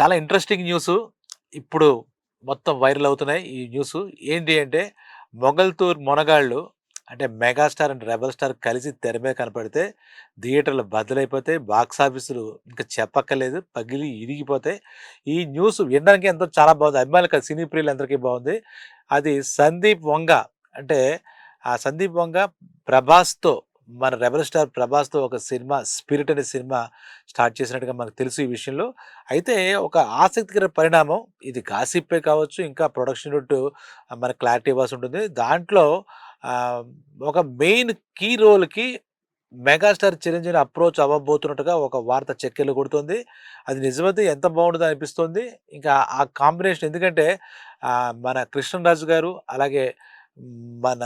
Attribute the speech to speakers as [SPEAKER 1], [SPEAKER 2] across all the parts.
[SPEAKER 1] చాలా interesting news ఇప్పుడు మొత్తం వైరల్ అవుతున్నాయి ఈ న్యూస్ ఏంటి అంటే మొగల్తూర్ మొనగాళ్ళు అంటే మెగాస్టార్ అండ్ రెబల్ స్టార్ కలిసి తెరమే కనపడితే థియేటర్లు బద్దలైపోతే ఆఫీసులు ఇంకా చెప్పక్కర్లేదు పగిలి ఇరిగిపోతే ఈ న్యూస్ వినడానికి ఎంతో చాలా బాగుంది అభిమానులు సినీ ప్రియులు అందరికీ బాగుంది అది సందీప్ వంగ అంటే ఆ సందీప్ వంగ ప్రభాస్తో మన రెబల్ స్టార్ ప్రభాస్తో ఒక సినిమా స్పిరిట్ అనే సినిమా స్టార్ట్ చేసినట్టుగా మనకు తెలుసు ఈ విషయంలో అయితే ఒక ఆసక్తికర పరిణామం ఇది కాసిప్పే కావచ్చు ఇంకా ప్రొడక్షన్ రూట్ మన క్లారిటీ ఇవ్వాల్సి ఉంటుంది దాంట్లో ఒక మెయిన్ కీ రోల్కి మెగాస్టార్ చిరంజీవి అప్రోచ్ అవ్వబోతున్నట్టుగా ఒక వార్త చెక్కెళ్ళు కొడుతుంది అది నిజమైతే ఎంత బాగుంటుందో అనిపిస్తుంది ఇంకా ఆ కాంబినేషన్ ఎందుకంటే మన కృష్ణరాజు గారు అలాగే మన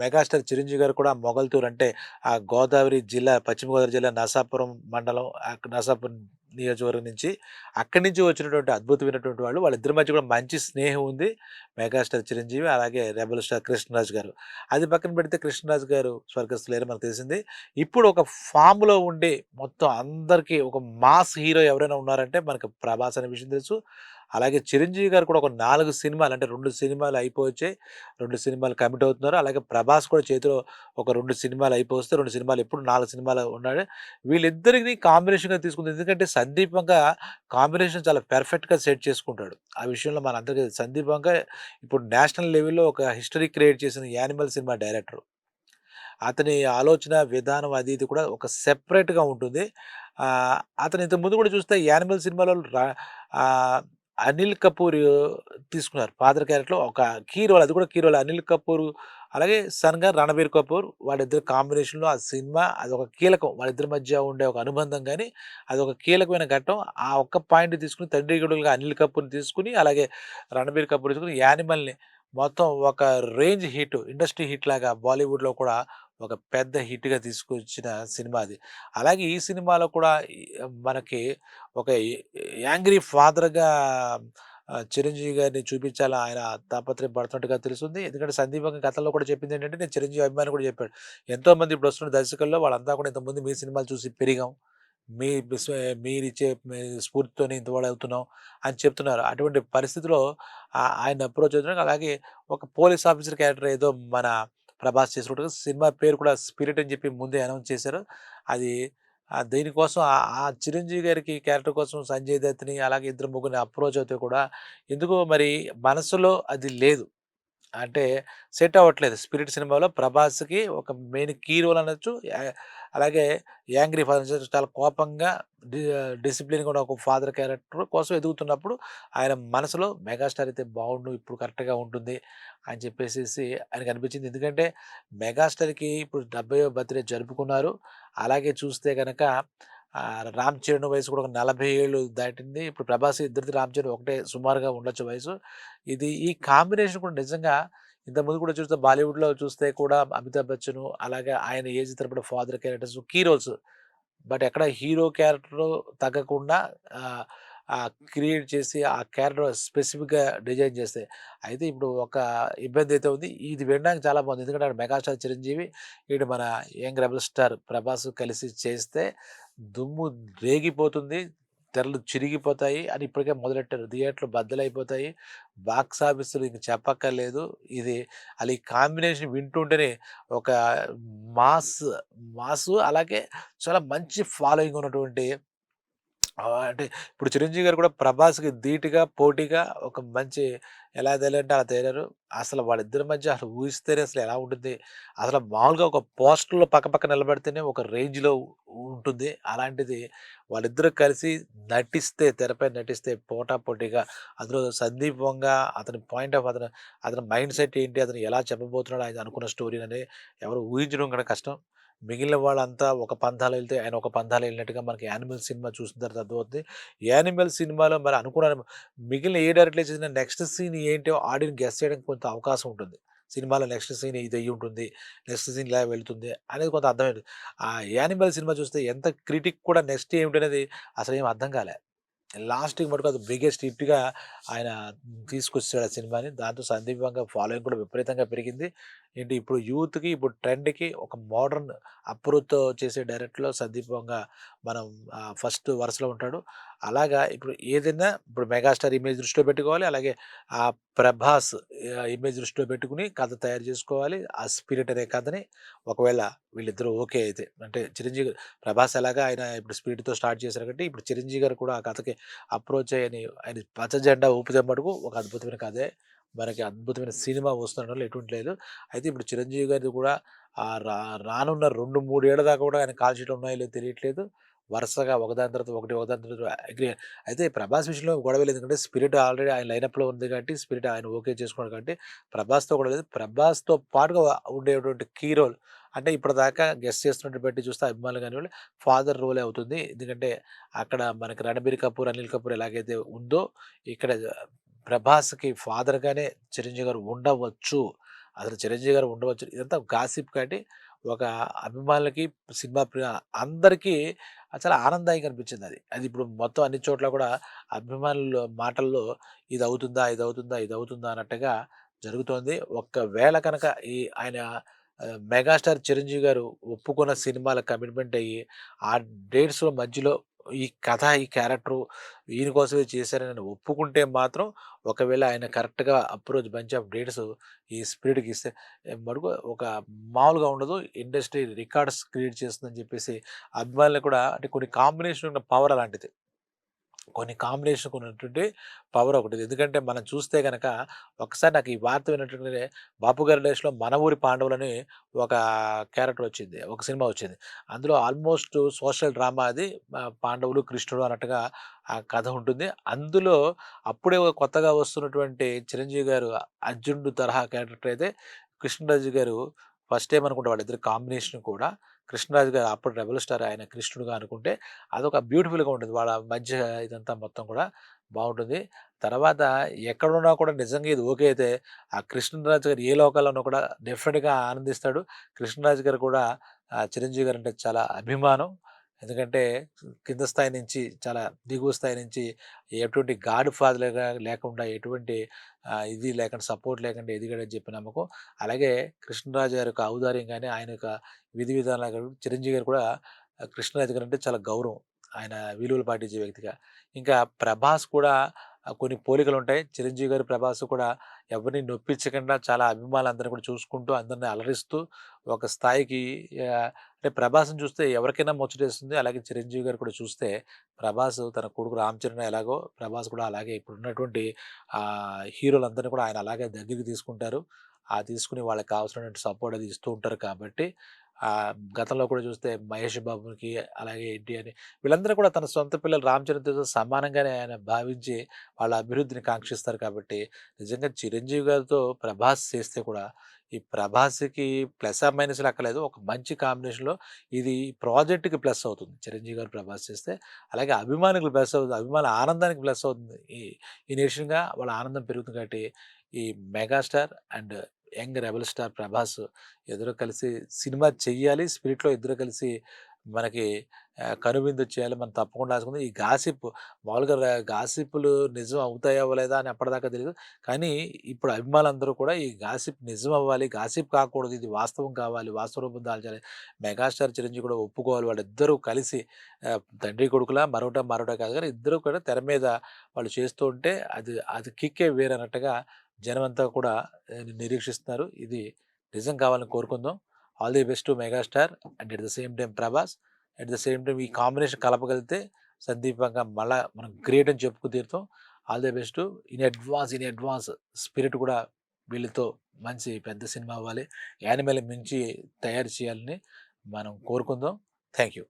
[SPEAKER 1] మెగాస్టార్ చిరంజీవి గారు కూడా మొగల్తూరు అంటే ఆ గోదావరి జిల్లా పశ్చిమ గోదావరి జిల్లా నర్సాపురం మండలం నర్సాపురం నియోజకవర్గం నుంచి అక్కడి నుంచి వచ్చినటువంటి అద్భుతమైనటువంటి వాళ్ళు వాళ్ళిద్దరి మధ్య కూడా మంచి స్నేహం ఉంది మెగాస్టార్ చిరంజీవి అలాగే రెబల్ స్టార్ కృష్ణరాజు గారు అది పక్కన పెడితే కృష్ణరాజు గారు స్వర్గస్థులేరు మనకు తెలిసింది ఇప్పుడు ఒక ఫామ్లో ఉండి మొత్తం అందరికీ ఒక మాస్ హీరో ఎవరైనా ఉన్నారంటే మనకు ప్రభాస్ అనే విషయం తెలుసు అలాగే చిరంజీవి గారు కూడా ఒక నాలుగు సినిమాలు అంటే రెండు సినిమాలు అయిపోవచ్చే రెండు సినిమాలు కమిట్ అవుతున్నారు అలాగే ప్రభాస్ కూడా చేతిలో ఒక రెండు సినిమాలు అయిపోస్తే రెండు సినిమాలు ఎప్పుడు నాలుగు సినిమాలు ఉన్నాడు వీళ్ళిద్దరికి కాంబినేషన్గా తీసుకుంది ఎందుకంటే సందీపంగా కాంబినేషన్ చాలా పెర్ఫెక్ట్గా సెట్ చేసుకుంటాడు ఆ విషయంలో మన అందరికీ సందీపంగా ఇప్పుడు నేషనల్ లెవెల్లో ఒక హిస్టరీ క్రియేట్ చేసిన యానిమల్ సినిమా డైరెక్టర్ అతని ఆలోచన విధానం అది ఇది కూడా ఒక సెపరేట్గా ఉంటుంది అతను ఇంతకుముందు కూడా చూస్తే యానిమల్ సినిమాలో అనిల్ కపూర్ తీసుకున్నారు ఫాదర్ క్యారెక్టర్లో ఒక కీరోల్ అది కూడా కీరోల్ అనిల్ కపూర్ అలాగే సన్గా రణబీర్ కపూర్ వాళ్ళిద్దరు కాంబినేషన్లో ఆ సినిమా అది ఒక కీలకం వాళ్ళిద్దరి మధ్య ఉండే ఒక అనుబంధం కానీ అది ఒక కీలకమైన ఘట్టం ఆ ఒక్క పాయింట్ తీసుకుని తండ్రి అనిల్ కపూర్ని తీసుకుని అలాగే రణబీర్ కపూర్ తీసుకుని యానిమల్ని మొత్తం ఒక రేంజ్ హిట్ ఇండస్ట్రీ హిట్ లాగా బాలీవుడ్లో కూడా ఒక పెద్ద హిట్గా తీసుకొచ్చిన సినిమా అది అలాగే ఈ సినిమాలో కూడా మనకి ఒక యాంగ్రీ ఫాదర్గా చిరంజీవి గారిని చూపించాలని ఆయన పడుతున్నట్టుగా తెలుస్తుంది ఎందుకంటే సందీప్ గతంలో కూడా చెప్పింది ఏంటంటే నేను చిరంజీవి అభిమాని కూడా చెప్పాడు ఎంతోమంది ఇప్పుడు వస్తున్న దర్శకుల్లో వాళ్ళంతా కూడా ఇంతకుముందు మీ సినిమాలు చూసి పెరిగాం మీ మీరిచ్చే స్ఫూర్తితో ఇంతవాడు అవుతున్నాం అని చెప్తున్నారు అటువంటి పరిస్థితిలో ఆయన అప్రోచ్ అవుతున్నారు అలాగే ఒక పోలీస్ ఆఫీసర్ క్యారెక్టర్ ఏదో మన ప్రభాస్ చేసినట్టుగా సినిమా పేరు కూడా స్పిరిట్ అని చెప్పి ముందే అనౌన్స్ చేశారు అది దీనికోసం ఆ చిరంజీవి గారికి క్యారెక్టర్ కోసం సంజయ్ దత్ని అలాగే ఇద్దరు ముగ్గురిని అప్రోచ్ అయితే కూడా ఎందుకో మరి మనసులో అది లేదు అంటే సెట్ అవ్వట్లేదు స్పిరిట్ సినిమాలో ప్రభాస్కి ఒక మెయిన్ కీ రోల్ అనొచ్చు అలాగే యాంగ్రీ ఫాదర్ చాలా కోపంగా డిసిప్లిన్ కూడా ఒక ఫాదర్ క్యారెక్టర్ కోసం ఎదుగుతున్నప్పుడు ఆయన మనసులో మెగాస్టార్ అయితే బాగుండు ఇప్పుడు కరెక్ట్గా ఉంటుంది అని చెప్పేసి ఆయనకు అనిపించింది ఎందుకంటే మెగాస్టార్కి ఇప్పుడు డెబ్బై బర్త్డే జరుపుకున్నారు అలాగే చూస్తే కనుక రామ్ చరణ్ వయసు కూడా ఒక నలభై ఏళ్ళు దాటింది ఇప్పుడు ప్రభాస్ ఇద్దరిది రామ్ చరణ్ ఒకటే సుమారుగా ఉండొచ్చు వయసు ఇది ఈ కాంబినేషన్ కూడా నిజంగా ఇంతకుముందు కూడా చూస్తే బాలీవుడ్లో చూస్తే కూడా అమితాబ్ బచ్చన్ అలాగే ఆయన ఏజ్ తరపున father characters key roles but ఎక్కడ హీరో క్యారెక్టర్ తగ్గకుండా ఆ క్రియేట్ చేసి ఆ క్యారెక్టర్ స్పెసిఫిక్గా డిజైన్ చేస్తే అయితే ఇప్పుడు ఒక ఇబ్బంది అయితే ఉంది ఇది వినడానికి చాలా బాగుంది ఎందుకంటే మెగాస్టార్ చిరంజీవి ఇటు మన యంగ్ రెబల్ స్టార్ ప్రభాస్ కలిసి చేస్తే దుమ్ము రేగిపోతుంది తెరలు చిరిగిపోతాయి అని ఇప్పటికే మొదలెట్టారు థియేటర్లు బద్దలైపోతాయి బాక్స్ ఆఫీసులు ఇంక చెప్పక్కర్లేదు ఇది అది కాంబినేషన్ వింటుంటేనే ఒక మాస్ మాస్ అలాగే చాలా మంచి ఫాలోయింగ్ ఉన్నటువంటి అంటే ఇప్పుడు చిరంజీవి గారు కూడా ప్రభాస్కి ధీటుగా పోటీగా ఒక మంచి ఎలా తెలియంటే అలా తేలారు అసలు వాళ్ళిద్దరి మధ్య అసలు ఊహిస్తేనే అసలు ఎలా ఉంటుంది అసలు మామూలుగా ఒక పోస్టర్లో పక్కపక్క నిలబడితేనే ఒక రేంజ్లో ఉంటుంది అలాంటిది వాళ్ళిద్దరూ కలిసి నటిస్తే తెరపై నటిస్తే పోటా పోటీగా అతను సందీప్ వంగ అతని పాయింట్ ఆఫ్ అతను అతని మైండ్ సెట్ ఏంటి అతను ఎలా చెప్పబోతున్నాడు ఆయన అనుకున్న స్టోరీ అని ఎవరు ఊహించడం కూడా కష్టం మిగిలిన వాళ్ళంతా ఒక పంథాలు వెళ్తే ఆయన ఒక పంథాలు వెళ్ళినట్టుగా మనకి యానిమల్ సినిమా చూసిన తర్వాత అర్థమవుతుంది యానిమల్ సినిమాలో మరి అనుకున్నాను మిగిలిన ఏ డైరెక్టర్ చేసిన నెక్స్ట్ సీన్ ఏంటో ఆడిని గెస్ట్ చేయడానికి కొంత అవకాశం ఉంటుంది సినిమాలో నెక్స్ట్ సీన్ ఇది అయ్యి ఉంటుంది నెక్స్ట్ సీన్ ఇలా వెళ్తుంది అనేది కొంత అర్థమైంది ఆ యానిమల్ సినిమా చూస్తే ఎంత క్రిటిక్ కూడా నెక్స్ట్ ఏమిటనేది అసలు ఏం అర్థం కాలే లాస్ట్కి మటుకు అది బిగ్గెస్ట్ హిట్గా ఆయన తీసుకొచ్చాడు ఆ సినిమాని దాంతో సందీపంగా ఫాలోయింగ్ కూడా విపరీతంగా పెరిగింది ఏంటి ఇప్పుడు యూత్కి ఇప్పుడు ట్రెండ్కి ఒక మోడర్న్ అప్రూవ్తో చేసే డైరెక్ట్లో సందీపంగా మనం ఫస్ట్ వరుసలో ఉంటాడు అలాగా ఇప్పుడు ఏదైనా ఇప్పుడు మెగాస్టార్ ఇమేజ్ దృష్టిలో పెట్టుకోవాలి అలాగే ఆ ప్రభాస్ ఇమేజ్ దృష్టిలో పెట్టుకుని కథ తయారు చేసుకోవాలి ఆ స్పిరిట్ అనే కథని ఒకవేళ వీళ్ళిద్దరూ ఓకే అయితే అంటే చిరంజీవి ప్రభాస్ ఎలాగా ఆయన ఇప్పుడు స్పిరిట్తో స్టార్ట్ చేశారు కాబట్టి ఇప్పుడు చిరంజీవి గారు కూడా ఆ కథకి అప్రోచ్ అయ్యని ఆయన పచ్చ జెండా ఊపితే ఒక అద్భుతమైన కథే మనకి అద్భుతమైన సినిమా వస్తుండడం ఎటువంటి లేదు అయితే ఇప్పుడు చిరంజీవి గారిది కూడా రా రానున్న రెండు ఏళ్ళ దాకా కూడా ఆయన కాల్షీట్లు ఉన్నాయో లేదో తెలియట్లేదు వరుసగా ఒకదాని తర్వాత ఒకటి ఒకదాని తర్వాత అగ్రి అయితే ప్రభాస్ విషయంలో గొడవ లేదు ఎందుకంటే స్పిరిట్ ఆల్రెడీ ఆయన లైనప్లో ఉంది కాబట్టి స్పిరిట్ ఆయన ఓకే చేసుకున్నాడు కాబట్టి ప్రభాస్తో గొడవ లేదు ప్రభాస్తో పాటుగా ఉండేటువంటి కీ రోల్ అంటే ఇప్పటిదాకా గెస్ట్ చేస్తున్నట్టు బట్టి చూస్తే అభిమానులు కానీ ఫాదర్ రోలే అవుతుంది ఎందుకంటే అక్కడ మనకి రణబీర్ కపూర్ అనిల్ కపూర్ ఎలాగైతే ఉందో ఇక్కడ ప్రభాస్కి ఫాదర్గానే చిరంజీవి గారు ఉండవచ్చు అసలు చిరంజీవి గారు ఉండవచ్చు ఇదంతా గాసిప్ కాబట్టి ఒక అభిమానులకి సినిమా అందరికీ అది చాలా ఆనందాయంగా అనిపించింది అది అది ఇప్పుడు మొత్తం అన్ని చోట్ల కూడా అభిమానుల మాటల్లో ఇది అవుతుందా ఇది అవుతుందా ఇది అవుతుందా అన్నట్టుగా జరుగుతోంది ఒక్కవేళ కనుక ఈ ఆయన మెగాస్టార్ చిరంజీవి గారు ఒప్పుకున్న సినిమాల కమిట్మెంట్ అయ్యి ఆ డేట్స్లో మధ్యలో ఈ కథ ఈ క్యారెక్టర్ ఈయన కోసమే చేశారని నేను ఒప్పుకుంటే మాత్రం ఒకవేళ ఆయన కరెక్ట్గా అప్రోచ్ బంచ్ ఆఫ్ డేట్స్ ఈ స్పిరిట్కి ఇస్తే మరుగు ఒక మామూలుగా ఉండదు ఇండస్ట్రీ రికార్డ్స్ క్రియేట్ చేస్తుందని చెప్పేసి అభిమానులు కూడా అంటే కొన్ని కాంబినేషన్ ఉన్న పవర్ అలాంటిది కొన్ని కాంబినేషన్ కొన్ని ఉన్నటువంటి పవర్ ఒకటి ఎందుకంటే మనం చూస్తే కనుక ఒకసారి నాకు ఈ వార్త విన్నటువంటి బాపు గారి డేస్లో మన ఊరి పాండవులని ఒక క్యారెక్టర్ వచ్చింది ఒక సినిమా వచ్చింది అందులో ఆల్మోస్ట్ సోషల్ డ్రామా అది పాండవులు కృష్ణుడు అన్నట్టుగా ఆ కథ ఉంటుంది అందులో అప్పుడే కొత్తగా వస్తున్నటువంటి చిరంజీవి గారు అర్జునుడు తరహా క్యారెక్టర్ అయితే కృష్ణరాజు గారు ఫస్ట్ టైం అనుకుంటే వాళ్ళిద్దరు కాంబినేషన్ కూడా కృష్ణరాజు గారు అప్పుడు రెబల్ స్టార్ ఆయన కృష్ణుడుగా అనుకుంటే అదొక బ్యూటిఫుల్గా ఉంటుంది వాళ్ళ మధ్య ఇదంతా మొత్తం కూడా బాగుంటుంది తర్వాత ఎక్కడున్నా కూడా నిజంగా ఇది ఓకే అయితే ఆ కృష్ణరాజు గారు ఏ లోకాల్లోనూ కూడా డెఫినెట్గా ఆనందిస్తాడు కృష్ణరాజు గారు కూడా చిరంజీవి గారు అంటే చాలా అభిమానం ఎందుకంటే కింద స్థాయి నుంచి చాలా దిగువ స్థాయి నుంచి ఎటువంటి గాడ్ ఫాదర్గా లేకుండా ఎటువంటి ఇది లేకుండా సపోర్ట్ లేకుండా ఎదిగాడని చెప్పి నమ్మకం అలాగే కృష్ణరాజు గారి యొక్క ఔదార్యం కానీ ఆయన యొక్క విధి విధానాలు చిరంజీవి గారు కూడా కృష్ణరాజు గారు అంటే చాలా గౌరవం ఆయన విలువలు పాటించే వ్యక్తిగా ఇంకా ప్రభాస్ కూడా కొన్ని పోలికలు ఉంటాయి చిరంజీవి గారి ప్రభాస్ కూడా ఎవరిని నొప్పించకుండా చాలా అందరిని కూడా చూసుకుంటూ అందరిని అలరిస్తూ ఒక స్థాయికి అంటే ప్రభాస్ని చూస్తే ఎవరికైనా ముచ్చటేస్తుంది అలాగే చిరంజీవి గారు కూడా చూస్తే ప్రభాస్ తన కొడుకు రామ్ చరణ్ ఎలాగో ప్రభాస్ కూడా అలాగే ఇప్పుడు ఉన్నటువంటి హీరోలందరినీ కూడా ఆయన అలాగే దగ్గరికి తీసుకుంటారు ఆ తీసుకుని వాళ్ళకి కావాల్సినటువంటి సపోర్ట్ అది ఇస్తూ ఉంటారు కాబట్టి గతంలో కూడా చూస్తే మహేష్ బాబుకి అలాగే అని వీళ్ళందరూ కూడా తన సొంత పిల్లలు చరణ్తో సమానంగానే ఆయన భావించి వాళ్ళ అభివృద్ధిని కాంక్షిస్తారు కాబట్టి నిజంగా చిరంజీవి గారితో ప్రభాస్ చేస్తే కూడా ఈ ప్రభాస్కి ప్లస్ ఆ మైనస్ లెక్కలేదు ఒక మంచి కాంబినేషన్లో ఇది ప్రాజెక్ట్కి ప్లస్ అవుతుంది చిరంజీవి గారు ప్రభాస్ చేస్తే అలాగే అభిమానికి ప్లస్ అవుతుంది అభిమాన ఆనందానికి ప్లస్ అవుతుంది ఈ ఈ నిషంగా వాళ్ళ ఆనందం పెరుగుతుంది కాబట్టి ఈ megastar and young rebel star Prabhas ఇద్దరు కలిసి సినిమా చెయ్యాలి స్పిరిట్లో ఇద్దరు కలిసి మనకి కనువిందు చేయాలి మనం తప్పకుండా రాసుకుంది ఈ గాసిప్ మామూలుగా గాసిప్లు నిజం అవుతాయో లేదా అని అప్పటిదాకా తెలియదు కానీ ఇప్పుడు అభిమానులందరూ కూడా ఈ గాసిప్ నిజం అవ్వాలి గాసిప్ కాకూడదు ఇది వాస్తవం కావాలి వాస్తవ రూపం దాల్చాలి మెగాస్టార్ చిరంజీవి కూడా ఒప్పుకోవాలి వాళ్ళిద్దరూ కలిసి తండ్రి కొడుకులా మరోట మరోట కాదు కానీ ఇద్దరు కూడా తెర మీద వాళ్ళు చేస్తూ ఉంటే అది అది కిక్కే వేరన్నట్టుగా జనమంతా కూడా నిరీక్షిస్తున్నారు ఇది నిజం కావాలని కోరుకుందాం all the best to megastar and at the same time Prabhas at the same time ఈ కాంబినేషన్ కలపగలిగితే సందీపంగా మళ్ళా మనం గ్రేట్ అని చెప్పుకు తీరుతాం all the best in advance in advance spirit కూడా వీళ్ళతో మంచి పెద్ద సినిమా అవ్వాలి యానిమల్ మించి తయారు చేయాలని మనం కోరుకుందాం థ్యాంక్ యూ